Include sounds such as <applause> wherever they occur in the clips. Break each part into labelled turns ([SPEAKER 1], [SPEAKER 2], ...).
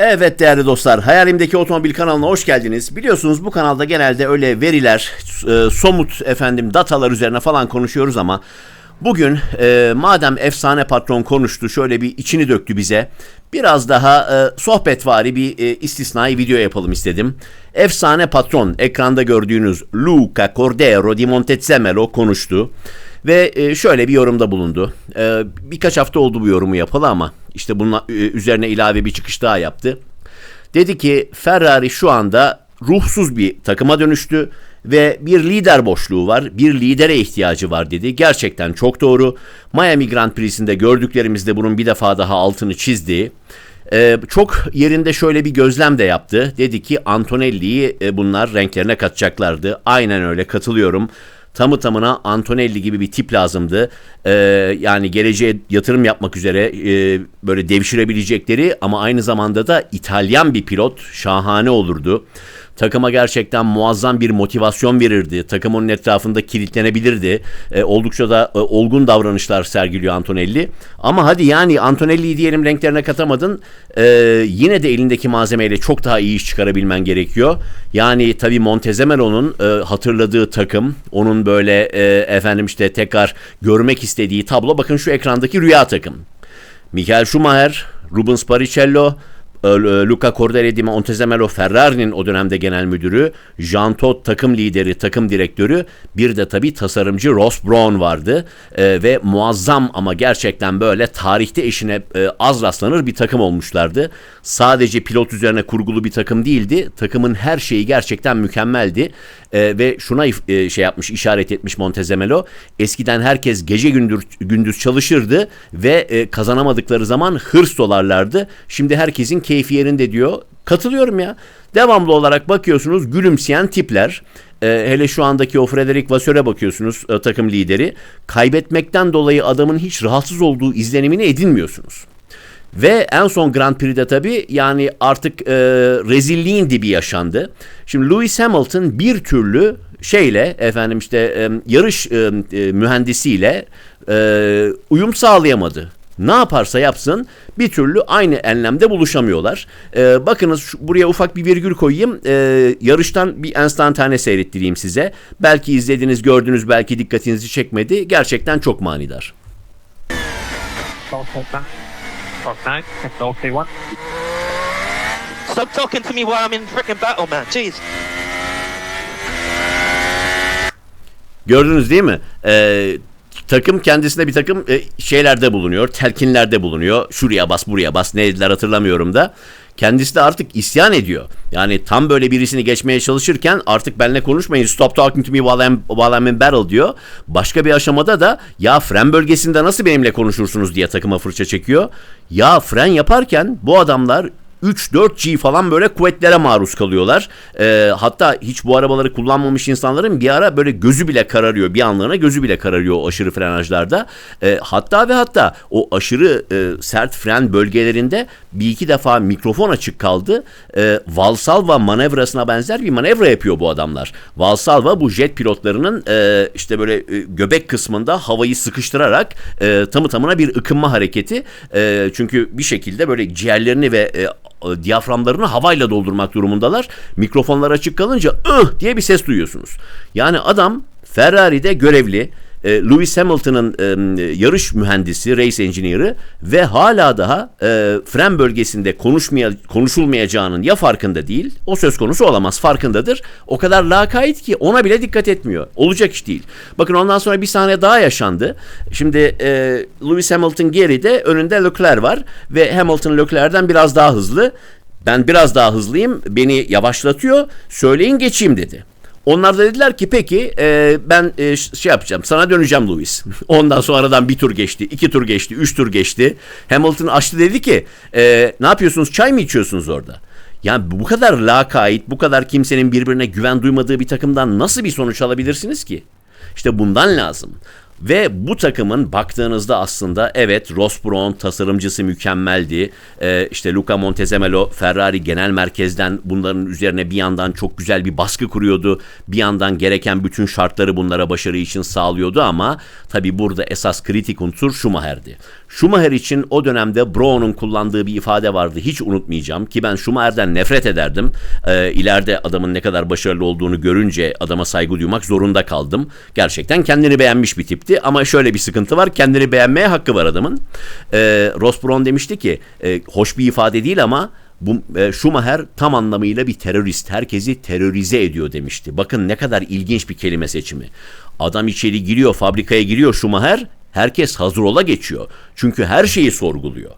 [SPEAKER 1] Evet değerli dostlar, Hayalimdeki Otomobil kanalına hoş geldiniz. Biliyorsunuz bu kanalda genelde öyle veriler, e, somut efendim datalar üzerine falan konuşuyoruz ama bugün e, madem efsane patron konuştu, şöyle bir içini döktü bize. Biraz daha e, sohbetvari bir e, istisnai video yapalım istedim. Efsane patron, ekranda gördüğünüz Luca Cordero di Montezemelo konuştu. Ve e, şöyle bir yorumda bulundu. E, birkaç hafta oldu bu yorumu yapalı ama işte bunun e, üzerine ilave bir çıkış daha yaptı. Dedi ki Ferrari şu anda ruhsuz bir takıma dönüştü ve bir lider boşluğu var. Bir lidere ihtiyacı var dedi. Gerçekten çok doğru. Miami Grand Prix'sinde gördüklerimizde bunun bir defa daha altını çizdi. Ee, çok yerinde şöyle bir gözlem de yaptı. Dedi ki Antonelli'yi e, bunlar renklerine katacaklardı. Aynen öyle katılıyorum tamı tamına Antonelli gibi bir tip lazımdı. Ee, yani geleceğe yatırım yapmak üzere e, böyle devşirebilecekleri ama aynı zamanda da İtalyan bir pilot şahane olurdu. Takıma gerçekten muazzam bir motivasyon verirdi. Takım onun etrafında kilitlenebilirdi. E, oldukça da e, olgun davranışlar sergiliyor Antonelli. Ama hadi yani Antonelli'yi diyelim renklerine katamadın. E, yine de elindeki malzemeyle çok daha iyi iş çıkarabilmen gerekiyor. Yani tabii Montezemero'nun e, hatırladığı takım, onun böyle e, efendim işte tekrar görmek istediği tablo bakın şu ekrandaki rüya takım. Michael Schumacher, Rubens Barrichello, Luca Cordere di Montezemelo Ferrari'nin o dönemde genel müdürü, Jean Todt takım lideri, takım direktörü, bir de tabii tasarımcı Ross Brawn vardı e, ve muazzam ama gerçekten böyle tarihte eşine e, az rastlanır bir takım olmuşlardı. Sadece pilot üzerine kurgulu bir takım değildi. Takımın her şeyi gerçekten mükemmeldi e, ve şuna e, şey yapmış, işaret etmiş Montezemelo. Eskiden herkes gece gündüz gündüz çalışırdı ve e, kazanamadıkları zaman hırs dolarlardı. Şimdi herkesin keyfi yerinde diyor. Katılıyorum ya. Devamlı olarak bakıyorsunuz gülümseyen tipler. E, hele şu andaki o Frederick Vasseur'e bakıyorsunuz e, takım lideri. Kaybetmekten dolayı adamın hiç rahatsız olduğu izlenimini edinmiyorsunuz. Ve en son Grand Prix'de tabii yani artık e, rezilliğin dibi yaşandı. Şimdi Lewis Hamilton bir türlü şeyle efendim işte e, yarış e, e, mühendisiyle e, uyum sağlayamadı. Ne yaparsa yapsın bir türlü aynı enlemde buluşamıyorlar. Ee, bakınız şu, buraya ufak bir virgül koyayım. Ee, yarıştan bir enstantane seyrettireyim size. Belki izlediniz, gördünüz, belki dikkatinizi çekmedi. Gerçekten çok manidar.
[SPEAKER 2] Stop talking to me while I'm in freaking battle, man. Jeez.
[SPEAKER 1] Gördünüz değil mi? Ee, takım kendisine bir takım e, şeylerde bulunuyor, telkinlerde bulunuyor. Şuraya bas, buraya bas, ne dediler hatırlamıyorum da. Kendisi de artık isyan ediyor. Yani tam böyle birisini geçmeye çalışırken artık benimle konuşmayın. Stop talking to me while I'm, while I'm in battle diyor. Başka bir aşamada da ya fren bölgesinde nasıl benimle konuşursunuz diye takıma fırça çekiyor. Ya fren yaparken bu adamlar 3-4G falan böyle kuvvetlere maruz kalıyorlar. E, hatta hiç bu arabaları kullanmamış insanların bir ara böyle gözü bile kararıyor. Bir anlığına gözü bile kararıyor o aşırı frenajlarda. E, hatta ve hatta o aşırı e, sert fren bölgelerinde bir iki defa mikrofon açık kaldı. E, Valsalva manevrasına benzer bir manevra yapıyor bu adamlar. Valsalva bu jet pilotlarının e, işte böyle e, göbek kısmında havayı sıkıştırarak e, tamı tamına bir ıkınma hareketi. E, çünkü bir şekilde böyle ciğerlerini ve e, diyaframlarını havayla doldurmak durumundalar. Mikrofonlar açık kalınca ıh diye bir ses duyuyorsunuz. Yani adam Ferrari'de görevli e, Lewis Hamilton'ın e, yarış mühendisi, race engineer'ı ve hala daha e, fren bölgesinde konuşmaya, konuşulmayacağının ya farkında değil, o söz konusu olamaz, farkındadır. O kadar lakayt ki ona bile dikkat etmiyor. Olacak iş değil. Bakın ondan sonra bir sahne daha yaşandı. Şimdi e, Lewis Hamilton geride, önünde Leclerc var ve Hamilton Leclerc'den biraz daha hızlı. Ben biraz daha hızlıyım, beni yavaşlatıyor, söyleyin geçeyim dedi. Onlar da dediler ki peki e, ben e, şey yapacağım sana döneceğim Louis. <laughs> Ondan sonra aradan bir tur geçti, iki tur geçti, üç tur geçti. Hamilton açtı dedi ki e, ne yapıyorsunuz çay mı içiyorsunuz orada? Yani bu kadar lakayt, bu kadar kimsenin birbirine güven duymadığı bir takımdan nasıl bir sonuç alabilirsiniz ki? İşte bundan lazım. Ve bu takımın baktığınızda aslında evet Ross Brawn tasarımcısı mükemmeldi. Ee, işte Luca Montezemelo Ferrari genel merkezden bunların üzerine bir yandan çok güzel bir baskı kuruyordu. Bir yandan gereken bütün şartları bunlara başarı için sağlıyordu ama tabi burada esas kritik unsur Schumacher'di. Schumacher için o dönemde Brown'un kullandığı bir ifade vardı. Hiç unutmayacağım ki ben Schumacher'den nefret ederdim. Ee, ileride adamın ne kadar başarılı olduğunu görünce adama saygı duymak zorunda kaldım. Gerçekten kendini beğenmiş bir tipti ama şöyle bir sıkıntı var. Kendini beğenmeye hakkı var adamın. Ee, Ross Brown demişti ki e, hoş bir ifade değil ama bu e, Schumacher tam anlamıyla bir terörist. Herkesi terörize ediyor demişti. Bakın ne kadar ilginç bir kelime seçimi. Adam içeri giriyor, fabrikaya giriyor Schumacher. Herkes hazır ola geçiyor. Çünkü her şeyi sorguluyor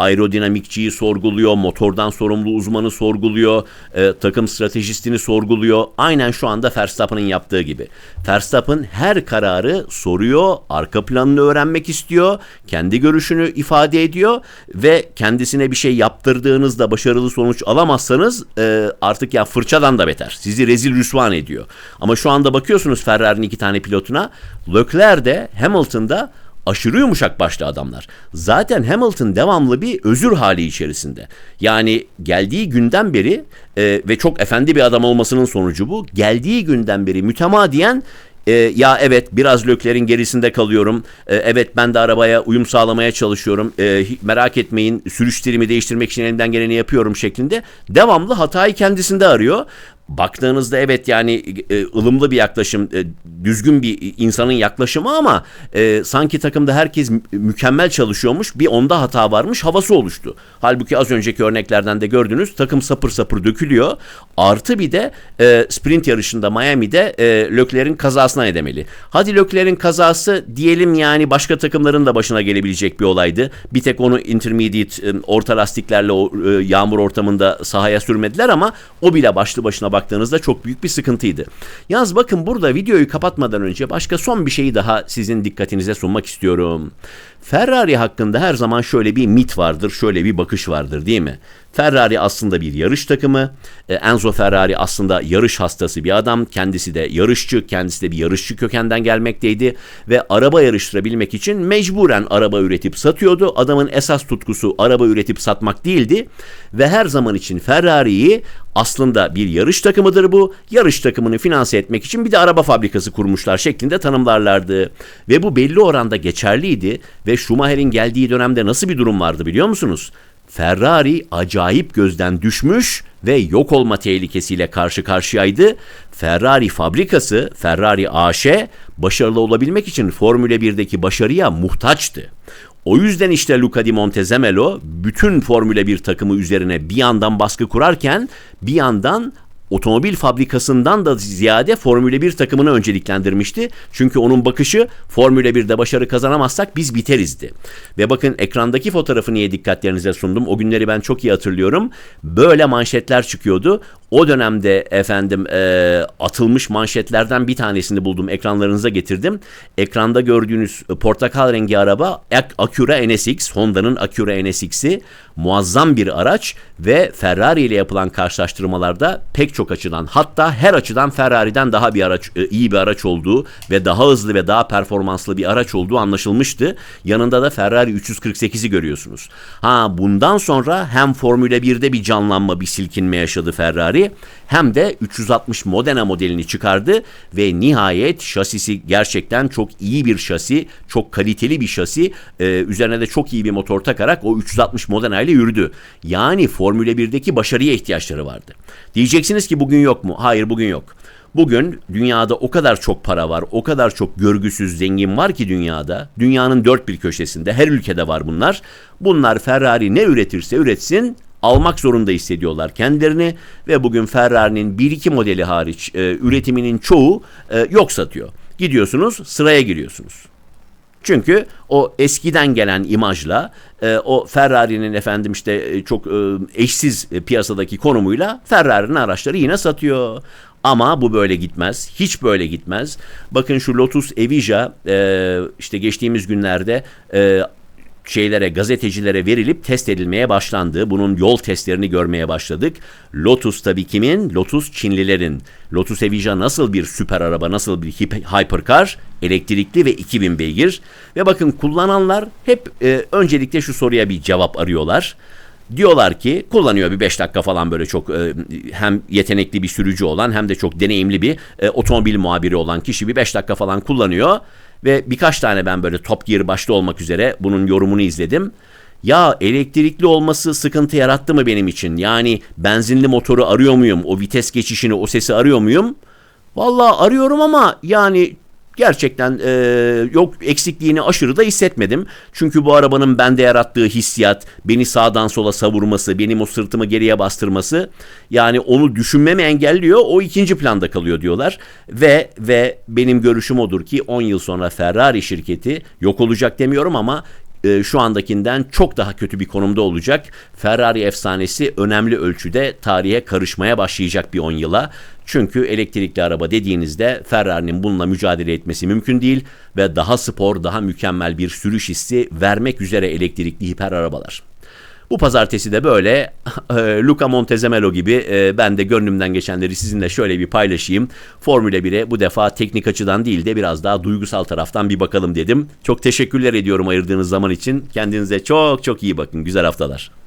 [SPEAKER 1] aerodinamikçiyi sorguluyor, motordan sorumlu uzmanı sorguluyor, e, takım stratejistini sorguluyor. Aynen şu anda Verstappen'ın yaptığı gibi. Verstappen her kararı soruyor, arka planını öğrenmek istiyor, kendi görüşünü ifade ediyor ve kendisine bir şey yaptırdığınızda başarılı sonuç alamazsanız e, artık ya fırçadan da beter. Sizi rezil rüsvan ediyor. Ama şu anda bakıyorsunuz Ferrari'nin iki tane pilotuna. Leclerc de Hamilton'da aşırı yumuşak başlı adamlar. Zaten Hamilton devamlı bir özür hali içerisinde. Yani geldiği günden beri e, ve çok efendi bir adam olmasının sonucu bu. Geldiği günden beri mütemadiyen e, ya evet biraz löklerin gerisinde kalıyorum. E, evet ben de arabaya uyum sağlamaya çalışıyorum. E, merak etmeyin sürüşlerimi değiştirmek için elimden geleni yapıyorum şeklinde. Devamlı hatayı kendisinde arıyor. Baktığınızda evet yani e, ılımlı bir yaklaşım, e, düzgün bir insanın yaklaşımı ama e, sanki takımda herkes mü- mükemmel çalışıyormuş, bir onda hata varmış havası oluştu. Halbuki az önceki örneklerden de gördünüz takım sapır sapır dökülüyor. Artı bir de e, sprint yarışında Miami'de e, Leclerc'in kazasına edemeli. Hadi Leclerc'in kazası diyelim yani başka takımların da başına gelebilecek bir olaydı. Bir tek onu intermediate e, orta lastiklerle e, yağmur ortamında sahaya sürmediler ama o bile başlı başına baktığınızda çok büyük bir sıkıntıydı. Yalnız bakın burada videoyu kapatmadan önce başka son bir şeyi daha sizin dikkatinize sunmak istiyorum. Ferrari hakkında her zaman şöyle bir mit vardır, şöyle bir bakış vardır değil mi? Ferrari aslında bir yarış takımı. E, Enzo Ferrari aslında yarış hastası bir adam. Kendisi de yarışçı, kendisi de bir yarışçı kökenden gelmekteydi. Ve araba yarıştırabilmek için mecburen araba üretip satıyordu. Adamın esas tutkusu araba üretip satmak değildi. Ve her zaman için Ferrari'yi aslında bir yarış takımıdır bu. Yarış takımını finanse etmek için bir de araba fabrikası kurmuşlar şeklinde tanımlarlardı. Ve bu belli oranda geçerliydi. Ve Schumacher'in geldiği dönemde nasıl bir durum vardı biliyor musunuz? Ferrari acayip gözden düşmüş ve yok olma tehlikesiyle karşı karşıyaydı. Ferrari fabrikası, Ferrari AŞ başarılı olabilmek için Formula 1'deki başarıya muhtaçtı. O yüzden işte Luca Di Montezemolo bütün Formula 1 takımı üzerine bir yandan baskı kurarken bir yandan otomobil fabrikasından da ziyade Formula 1 takımını önceliklendirmişti. Çünkü onun bakışı Formula 1'de başarı kazanamazsak biz biterizdi. Ve bakın ekrandaki fotoğrafı niye dikkatlerinize sundum. O günleri ben çok iyi hatırlıyorum. Böyle manşetler çıkıyordu. O dönemde efendim e, atılmış manşetlerden bir tanesini buldum. Ekranlarınıza getirdim. Ekranda gördüğünüz e, portakal rengi araba Ac- Acura NSX. Honda'nın Acura NSX'i muazzam bir araç ve Ferrari ile yapılan karşılaştırmalarda pek çok açıdan hatta her açıdan Ferrari'den daha bir araç e, iyi bir araç olduğu ve daha hızlı ve daha performanslı bir araç olduğu anlaşılmıştı. Yanında da Ferrari 348'i görüyorsunuz. Ha bundan sonra hem Formula 1'de bir canlanma, bir silkinme yaşadı Ferrari hem de 360 Modena modelini çıkardı ve nihayet şasisi gerçekten çok iyi bir şasi, çok kaliteli bir şasi. Ee, üzerine de çok iyi bir motor takarak o 360 Modena ile yürüdü. Yani Formula 1'deki başarıya ihtiyaçları vardı. Diyeceksiniz ki bugün yok mu? Hayır bugün yok. Bugün dünyada o kadar çok para var, o kadar çok görgüsüz zengin var ki dünyada. Dünyanın dört bir köşesinde, her ülkede var bunlar. Bunlar Ferrari ne üretirse üretsin almak zorunda hissediyorlar kendilerini ve bugün Ferrari'nin bir iki modeli hariç e, üretiminin çoğu e, yok satıyor. Gidiyorsunuz sıraya giriyorsunuz. Çünkü o eskiden gelen imajla e, o Ferrari'nin efendim işte e, çok e, eşsiz piyasadaki konumuyla Ferrari'nin araçları yine satıyor. Ama bu böyle gitmez. Hiç böyle gitmez. Bakın şu Lotus Evija işte geçtiğimiz günlerde şeylere, gazetecilere verilip test edilmeye başlandı. Bunun yol testlerini görmeye başladık. Lotus tabii kimin? Lotus Çinlilerin. Lotus Evija nasıl bir süper araba, nasıl bir hypercar? Elektrikli ve 2000 beygir. Ve bakın kullananlar hep e, öncelikle şu soruya bir cevap arıyorlar. Diyorlar ki kullanıyor bir 5 dakika falan böyle çok e, hem yetenekli bir sürücü olan hem de çok deneyimli bir e, otomobil muhabiri olan kişi bir 5 dakika falan kullanıyor. Ve birkaç tane ben böyle Top Gear başta olmak üzere bunun yorumunu izledim. Ya elektrikli olması sıkıntı yarattı mı benim için? Yani benzinli motoru arıyor muyum? O vites geçişini, o sesi arıyor muyum? Vallahi arıyorum ama yani gerçekten e, yok eksikliğini aşırı da hissetmedim. Çünkü bu arabanın bende yarattığı hissiyat, beni sağdan sola savurması, benim o sırtımı geriye bastırması yani onu düşünmemi engelliyor. O ikinci planda kalıyor diyorlar. Ve ve benim görüşüm odur ki 10 yıl sonra Ferrari şirketi yok olacak demiyorum ama e, şu andakinden çok daha kötü bir konumda olacak. Ferrari efsanesi önemli ölçüde tarihe karışmaya başlayacak bir 10 yıla. Çünkü elektrikli araba dediğinizde Ferrari'nin bununla mücadele etmesi mümkün değil ve daha spor, daha mükemmel bir sürüş hissi vermek üzere elektrikli hiper arabalar. Bu pazartesi de böyle <laughs> e, Luca Montezemelo gibi e, ben de gönlümden geçenleri sizinle şöyle bir paylaşayım. Formula 1'e bu defa teknik açıdan değil de biraz daha duygusal taraftan bir bakalım dedim. Çok teşekkürler ediyorum ayırdığınız zaman için. Kendinize çok çok iyi bakın. Güzel haftalar.